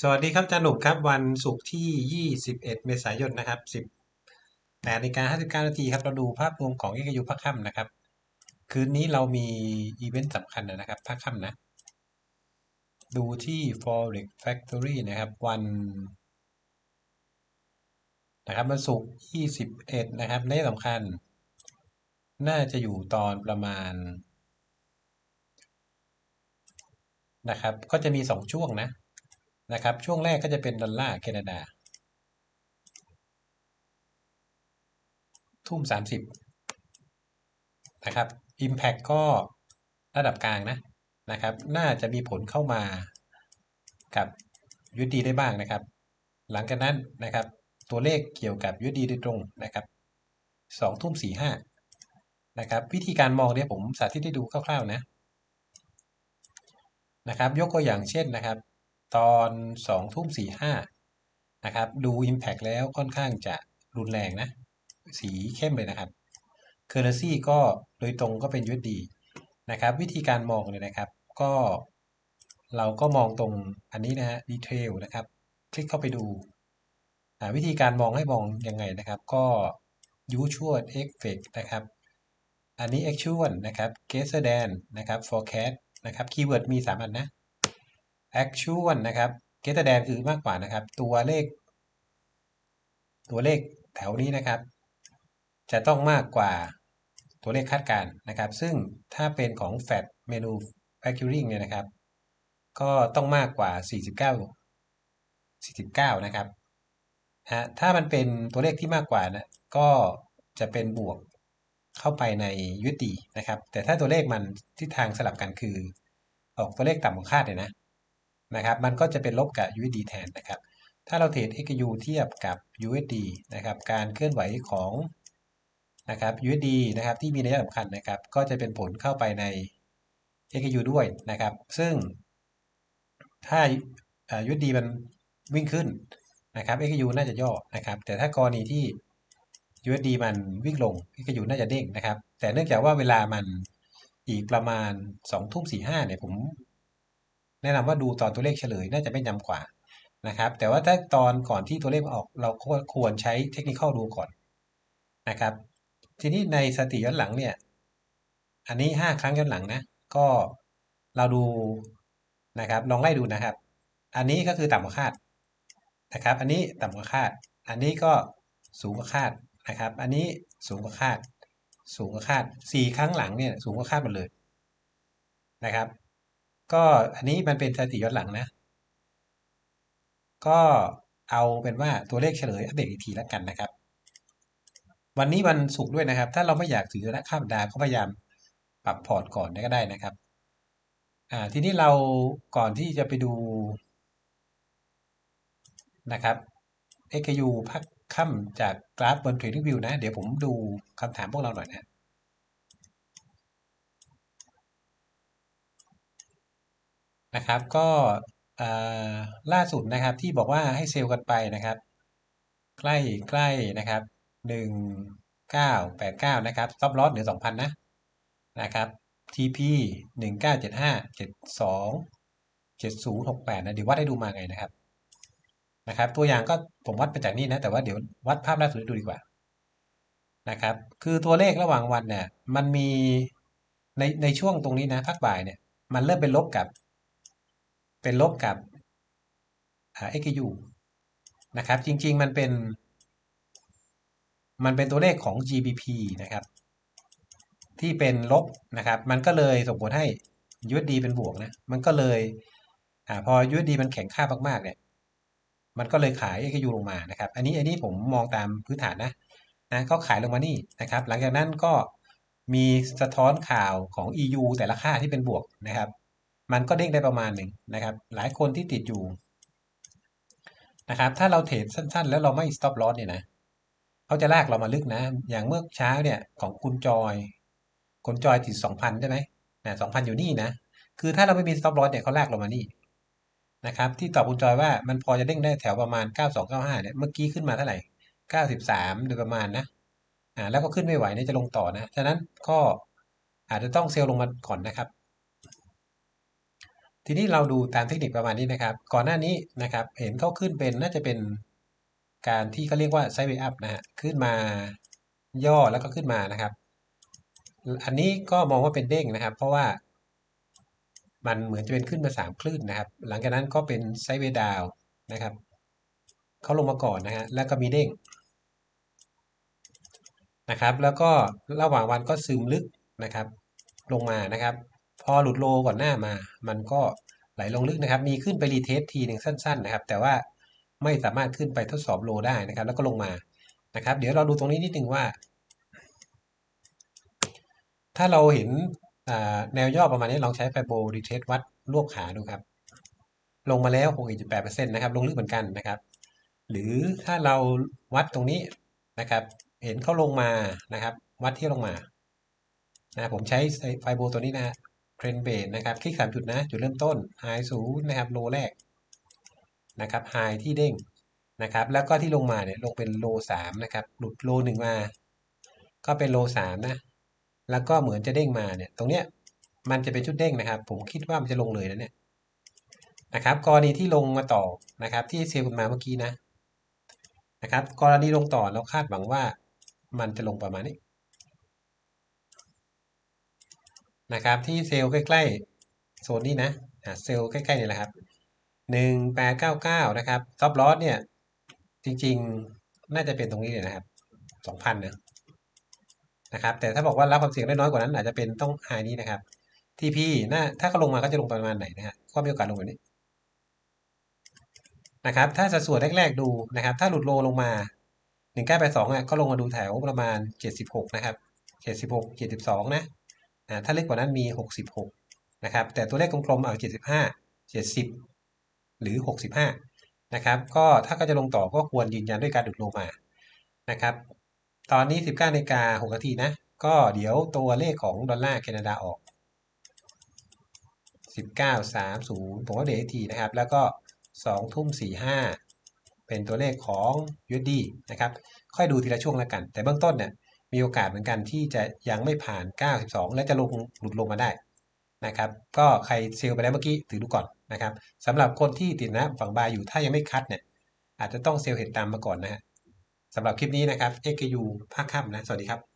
สวัสดีครับอาจารย์หนุ่มครับ วันศุกร์ที่ 21 เมษายนนะครับ18นาฬิกา59นาทีครับ เราดูภาพรวมของเอกยูภาคค่ำนะครับ คืนนี้เรามีอีเวนต์สำคัญนะครับภาคค่ำนะ ดูที่ Forex Factory นะครับ วันนะครับวันศุกร์21 นะครับในสำคัญ น่าจะอยู่ตอนประมาณนะครับ ก็จะมี 2 ช่วงนะ นะครับ ช่วงแรกก็จะเป็นดอลลาร์แคนาดา ทุ่ม 30 นะครับ Impact ก็ระดับกลางนะนะครับ น่าจะมีผลเข้ามากับยุดีได้บ้างนะครับ หลังจากนั้นนะครับ ตัวเลขเกี่ยวกับยุดีโดยตรงนะครับสองทุ่มสี่ห้านะครับ วิธีการมองเนี่ยผมสาธิตให้ดูคร่าวๆนะนะครับ ยกตัวอย่างเช่นนะครับ ตอนสองทุ่มสี่ห้านะครับดู Impact แล้วค่อนข้างจะรุนแรงนะ สีเข้มเลยนะครับ Currency ก็โดยตรงก็เป็น USD นะครับ วิธีการมองเลยนะครับ ก็เราก็มองตรงอันนี้นะฮะ Detail นะครับ คลิกเข้าไปดู วิธีการมองให้มองยังไงนะครับ ก็ Usual Effect นะครับ อันนี้ Actual นะครับ Greater than นะครับ Forecast นะครับ Keyword มี 3 อันนะ actual นะครับ greater than คือมากกว่านะครับ ตัวเลข ตัวเลขแถวนี้นะครับ จะต้องมากกว่าตัวเลขคาดการนะครับ ซึ่งถ้าเป็นของ Fat Manufacturing เนี่ยนะครับ ก็ต้องมากกว่า 49 49 นะครับฮะถ้ามันเป็นตัวเลขที่มากกว่านะก็จะเป็นบวกเข้าไปในยุตินะครับ แต่ถ้าตัวเลขมันทิศทางสลับกันคือ ออกตัวเลขต่ำกว่าคาดเลยนะ นะครับมันก็จะเป็นลบกับ USD แทนนะครับ ถ้าเราเทรด XU เทียบกับ USD นะครับการเคลื่อนไหวของนะครับ USD นะครับที่มีนัยสำคัญนะครับ ก็จะเป็นผลเข้าไปใน XU ด้วยนะครับ ซึ่ง ถ้า USD มันวิ่งขึ้นนะครับ XU น่าจะย่อนะครับ แต่ถ้ากรณีที่ USD มันวิ่งลง XU น่าจะเด้งนะครับ แต่เนื่องจากว่าเวลามันอีกประมาณ2ทุ่ม45เนี่ยผม แนะนำว่าดูตอนตัวเลขเฉลยน่าจะไม่ยำกว่านะครับ แต่ว่าถ้าตอนก่อนที่ตัวเลขออกเราควรใช้เทคนิคดูก่อนนะครับ ทีนี้ในสติย้อนหลังเนี่ย อันนี้ 5 ครั้งย้อนหลังนะ ก็เราดูนะครับ ลองไล่ดูนะครับ อันนี้ก็คือต่ำกว่าคาดนะครับ อันนี้ต่ำกว่าคาด อันนี้ก็สูงกว่าคาดนะครับ อันนี้สูงกว่าคาด สูงกว่าคาด 4 ครั้งหลังเนี่ยสูงกว่าคาดหมดเลยนะครับ ก็อันนี้มันเป็นสถิติย้อนหลังนะ ก็เอาเป็นว่าตัวเลขเฉลยอัปเดตอีกทีแล้วกันนะครับ วันนี้วันศุกร์ด้วยนะครับ ถ้าเราไม่อยากถือนะข้ามดาก็พยายามปรับพอร์ตก่อนก็ได้นะครับ อ่าทีนี้เราก่อนที่จะไปดูนะครับ XU พักค่ำจากกราฟบน Trading View นะ เดี๋ยวผมดูคำถามพวกเราหน่อยนะ นะครับ ก็ล่าสุดนะครับที่บอกว่าให้เซลล์กันไปนะครับ ใกล้ใกล้นะครับหนึ่งเก้าแปดเก้านะครับซับลอสเหลือสองพันนะนะครับ TP หนึ่งเก้าเจ็ดห้าเจ็ดสองเจ็ดศูนย์หกแปดนะเดี๋ยววัดให้ดูมาไงนะครับนะครับ ตัวอย่างก็ผมวัดไปจากนี่นะ แต่ว่าเดี๋ยววัดภาพล่าสุดดูดีกว่านะครับ คือตัวเลขระหว่างวันเนี่ยมันมีในในช่วงตรงนี้นะภาคบ่ายเนี่ย มันเริ่มเป็นลบกับ เป็นลบกับ XU นะครับจริง ๆ มันเป็น มันเป็นตัวเลขของ GBP นะครับ ที่เป็นลบนะครับ มันก็เลยส่งผลให้ USD เป็นบวกนะมันก็เลยอพอ USD มันแข็งค่ามากๆเนี่ยมันก็เลยขาย XU ลงมานะครับ อันนี้อันนี้ผมมองตามพื้นฐานนะนะก็ขายลงมานี่นะครับ หลังจากนั้นก็มีสะท้อนข่าวของ EU แต่ละค่าที่เป็นบวกนะครับ มันก็เด้งได้ประมาณหนึ่งนะครับ หลายคนที่ติดอยู่นะครับ ถ้าเราเทรดสั้น ๆ แล้วเราไม่ stop loss เนี่ยนะเขาจะลากเรามาลึกนะ อย่างเมื่อเช้าเนี่ยของคุณจอย คุณจอยติดสองพันใช่ไหมนะสองพันอยู่นี่นะ คือถ้าเราไม่มี stop loss เนี่ยเขาลากเรามานี่นะครับ ที่ตอบคุณจอยว่ามันพอจะเด้งได้แถวประมาณ 9295เนี่ย เมื่อกี้ขึ้นมาเท่าไหร่ 93 โดยประมาณนะ อ่า แล้วก็ขึ้นไม่ไหวเนี่ยจะลงต่อนะ ฉะนั้นก็อาจจะต้องเซลล์ลงมาก่อนนะครับ ทีนี้เราดูตามเทคนิคประมาณนี้นะครับ ก่อนหน้านี้นะครับ เห็นเขาขึ้นเป็นน่าจะเป็นการที่เขาเรียกว่าไซด์เวย์อัพนะฮะขึ้นมาย่อแล้วก็ขึ้นมานะครับ อันนี้ก็มองว่าเป็นเด้งนะครับ เพราะว่า มันเหมือนจะเป็นขึ้นมาสามคลื่นนะครับ หลังจากนั้นก็เป็นไซด์เวย์ดาวนะครับเขาลงมาก่อนนะฮะแล้วก็มีเด้งนะครับ แล้วก็ระหว่างวันก็ซึมลึกนะครับ ลงมานะครับ พอหลุดโลก่อนหน้ามา มันก็ไหลลงลึกนะครับ มีขึ้นไปรีเทสทีหนึ่งสั้น ๆ นะครับ แต่ว่าไม่สามารถขึ้นไปทดสอบโลได้นะครับ แล้วก็ลงมานะครับ เดี๋ยวเราดูตรงนี้นิดนึงว่า ถ้าเราเห็นแนวย่อประมาณนี้ลองใช้ไฟโบรีเทสวัดรวบขาดูครับ ลงมาแล้ว 6.8%นะครับ ลงลึกเหมือนกันนะครับ หรือถ้าเราวัดตรงนี้นะครับ เห็นเขาลงมานะครับ วัดที่ลงมานะผมใช้ไฟโบตัวนี้นะ เทรนเบสนะครับคลิกสามจุดนะจุดเริ่มต้นไฮศูนย์นะครับโลแรกนะครับไฮที่เด้งนะครับแล้วก็ที่ลงมาเนี่ยลงเป็นโลสามนะครับหลุดโลหนึ่งมา ก็เป็นโลสามนะแล้วก็เหมือนจะเด้งมาเนี่ยตรงเนี้ยมันจะเป็นชุดเด้งนะครับ ผมคิดว่ามันจะลงเลยนะเนี่ยนะครับกรณีที่ลงมาต่อนะครับ ที่เซลล์มาเมื่อกี้นะนะครับ กรณีลงต่อเราคาดหวังว่ามันจะลงประมาณนี้ นะครับ ที่เซลล์ใกล้ๆโซนนี้นะเซลล์ใกล้ๆนี่แหละครับหนึ่งแปดเก้าเก้านะครับซับลอสเนี่ยจริงๆน่าจะเป็นตรงนี้เลยนะครับสองพันนะนะครับ แต่ถ้าบอกว่ารับความเสี่ยงได้น้อยกว่านั้น อาจจะเป็นต้องไฮนี้นะครับทีพีน่าถ้าเขาลงมาก็จะลงประมาณไหนนะฮะก็มีโอกาสลงแบบนี้นะครับ ถ้าสัดส่วนแรกๆดูนะครับ ถ้าหลุดโลลงมาหนึ่งเก้าแปดสองอะก็ลงมาดูแถวประมาณเจ็ดสิบหกนะครับเจ็ดสิบหกเจ็ดสิบสองนะ นะถ้าเล็กกว่านั้นมี 66 นะครับ แต่ตัวเลขกลมๆเอา 75 70 หรือ 65 นะครับ ก็ถ้าก็จะลงต่อก็ควรยืนยันด้วยการดุดลงมา นะครับ ตอนนี้ 19นาฬิกา6นาทีนะ ก็เดี๋ยวตัวเลขของดอลลาร์แคนาดาออก 1930 ผมว่าเดี๋ยวทีนะครับ แล้วก็2ทุ่ม45 เป็นตัวเลขของ USD นะครับ ค่อยดูทีละช่วงแล้วกัน แต่เบื้องต้นเนี่ย มีโอกาสเหมือนกันที่จะยังไม่ผ่าน 92 และจะลงหลุดลงมาได้นะครับ ก็ใครเซลไปแล้วเมื่อกี้ถือดูก่อนนะครับสำหรับคนที่ติดนะฝั่งบายอยู่ถ้ายังไม่คัดเนี่ยอาจจะต้องเซลเห็นตามมาก่อนนะฮะสำหรับคลิปนี้นะครับ XKU ภาคค่ำนะ สวัสดีครับ